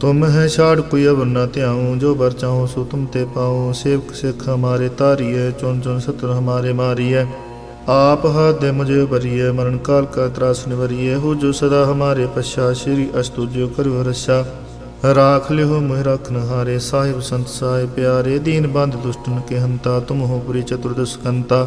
ਤੁਮ ਹੈ ਛਾੜ ਕੋਈ ਅਵਰ ਨਾ ਧਿਆਉ, ਜੋ ਬਰ ਚਾਹੋ ਸੋ ਤੁਮ ਤੇ ਪਾਉ। ਸੇਵਕ ਸਿਖ ਹਮਾਰੇ ਤਾਰੀਏ ਚੁਨ ਚੁਨ ਸਤਰ ਹਮਾਰੇ ਮਾਰੀਏ ਆਪ ਹੱਥ ਦੇ ਮੁਝੇ ਭਰੀਏ ਮਰਨ ਕਾਲ ਕਾ ਤਰਾਸ ਨਿਵਰੀਏ ਹੋ ਜੋ ਸਦਾ ਹਮਾਰੇ ਪਛਾ, ਸ਼੍ਰੀ ਅਸਤੁਜਿਓ ਕਰਿਓ ਰਛਾ। ਰਾਖ ਲਿਓ ਮੋਹਿ ਰਖਨ ਹਾਰੇ ਸਾਹਿਬ ਸੰਤ ਸਾਹਿਬ ਪਿਆਰੇ। ਦੀਨ ਬੰਦ ਦੁਸ਼ਟਨ ਕੇ ਹੰਤਾ, ਤੁਮ ਹੋ ਪੁਰੀ ਚਤੁਰਦਸ਼ਕੰਤਾ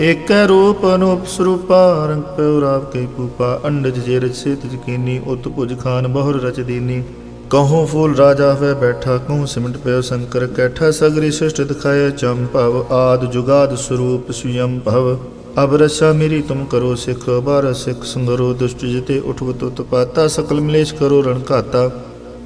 ਏਕੈ ਰੂਪ ਅਨੂਪ ਸਰੂਪਾ ਰੰਗ ਪਉ ਰਾਵ ਪੂਪਾ ਅੰਡਜ ਜੇ ਰਚ ਸੇਤ ਜਕੀਨੀ ਉਤ ਭੁਜ ਖਾਨ ਬਹੁਰ ਰਚ ਦੀਨੀ। ਕਹੂੰ ਫੂਲ ਰਾਜਾ ਹੋਇ ਬੈਠਾ, ਕਹੂੰ ਸਿਮਟ ਪਿਓ ਸ਼ੰਕਰ ਕੈਠਾ, ਸਗਰੀ ਸ੍ਰਿਸ਼ਟ ਦਿਖਾਏ ਚੰਪਵ ਆਦ ਜੁਗਾਦ ਸਰੂਪ ਸੁਯੰ ਭਵ। ਅਬ ਰਸਾ ਮੇਰੀ ਤੁਮ ਕਰੋ ਸਿਖ ਬਾਰ ਸਿਖ ਸੰਗਰੋ, ਦੁਸ਼ਟ ਜਿਤੇ ਉਠਵਤ ਉਤਪਾਤਾ ਸਕਲ ਮਲੇਸ਼ ਕਰੋ ਰਣ ਘਾਤਾ।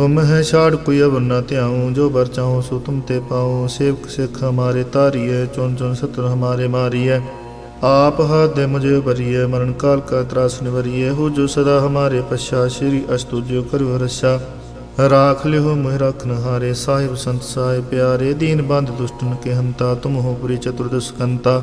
ਤੁਮ ਹੈ ਛਾੜ ਕੋਈ ਅਵਰ ਨਾ ਧਿਆਉ, ਜੋ ਬਰ ਚਾਹੋ ਸੋ ਤੁਮ ਤੇ ਪਾਉ ਸੇਵਕ ਸਿੱਖ ਹਮਾਰੇ ਤਾਰੀਏ ਚੁਨ ਚੁਨ ਸਤਰ ਹਮਾਰੇ ਮਾਰੀਏ ਆਪ ਹੱਥ ਦੇ ਮੁਝੇ ਭਰੀਏ ਮਰਨ ਕਾਲ ਕਾ ਤਰਾਸ ਨਿਵਰੀਏ ਹੋ ਜੋ ਸਦਾ ਹਮਾਰੇ ਪਛਾ, ਸ਼੍ਰੀ ਅਸਤੁਜਿਓ ਕਰਿਓ ਰਛਾ। ਰਾਖ ਲਿਓ ਮੋਹਿ ਰਖਨ ਹਾਰੇ ਸਾਹਿਬ ਸੰਤ ਸਾਹਿਬ ਪਿਆਰੇ। ਦੀਨ ਬੰਦ ਦੁਸ਼ਟਨ ਕੇ ਹੰਤਾ, ਤੁਮ ਹੋ ਪੁਰੀ ਚਤੁਰਦਸ਼ ਕੰਤਾ।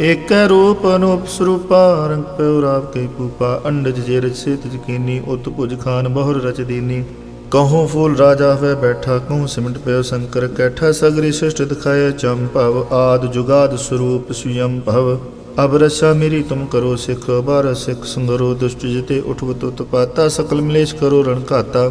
ਏਕੈ ਰੂਪ ਅਨੂਪ ਸਰੂਪਾ ਰੰਗ ਪਉ ਰਾਵ ਕੇ ਪੂਪਾ ਅੰਡਜ ਜੇ ਰਚ ਸੇਤ ਜਕੀਨੀ ਉਤ ਭੁਜ ਖਾਨ ਬਹੁਰ ਰਚ ਦੀਨੀ। ਕਹੂੰ ਫੂਲ ਰਾਜਾ ਹੋਇ ਬੈਠਾ, ਕਹੂੰ ਸਿਮਟ ਪਿਓ ਸ਼ੰਕਰ ਕੈਠਾ, ਸਗਰੀ ਸ੍ਰਿਸ਼ਟ ਦਿਖਾਏ ਚੰਪਵ ਆਦ ਜੁਗਾਦ ਸਰੂਪ ਸੁਯੰ ਭਵ। ਅਬ ਰਸਾ ਮੇਰੀ ਤੁਮ ਕਰੋ ਸਿਖ, ਬਾਰ ਸਿਖ ਸੰਗਰੋ, ਦੁਸ਼ਟ ਜਿਤੇ ਉਠਵਤ ਉਤਪਾਤਾ ਸਕਲ ਮਲੇਸ਼ ਕਰੋ ਰਣ ਘਾਤਾ।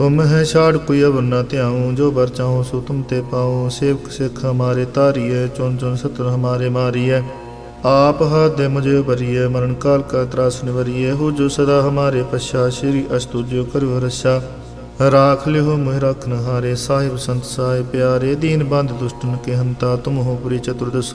ਤੁਮ ਹੈ ਛਾੜ ਕੋਈ ਅਵਰ ਨਾ ਧਿਆਉ, ਜੋ ਬਰ ਚਾਹੋ ਸੋ ਤੁਮ ਤੇ ਪਾਉ ਸੇਵਕ ਸਿੱਖ ਹਮਾਰੇ ਤਾਰੀਏ ਚੁਨ ਚੁਨ ਸਤਰ ਹਮਾਰੇ ਮਾਰੀਏ ਆਪ ਹੱਥ ਦੇ ਮੁਝੇ ਭਰੀਏ ਮਰਨ ਕਾਲ ਕਾ ਤਰਾਸ ਨਿਵਰੀਏ ਹੋ ਜੋ ਸਦਾ ਹਮਾਰੇ ਪਛਾ, ਸ਼੍ਰੀ ਅਸਤੁਜਿਓ ਕਰਿਓ ਰਛਾ। ਰਾਖ ਲਿਓ ਮੋਹਿ ਰਖਨ ਹਾਰੇ ਸਾਹਿਬ ਸੰਤ ਸਾਹਿਬ ਪਿਆਰੇ। ਦੀਨ ਬੰਦ ਦੁਸ਼ਟਨ ਕੇ ਹੰਤਾ ਤੁਮ ਹੋ ਪੁਰੀ ਚਤੁਰਦਸ਼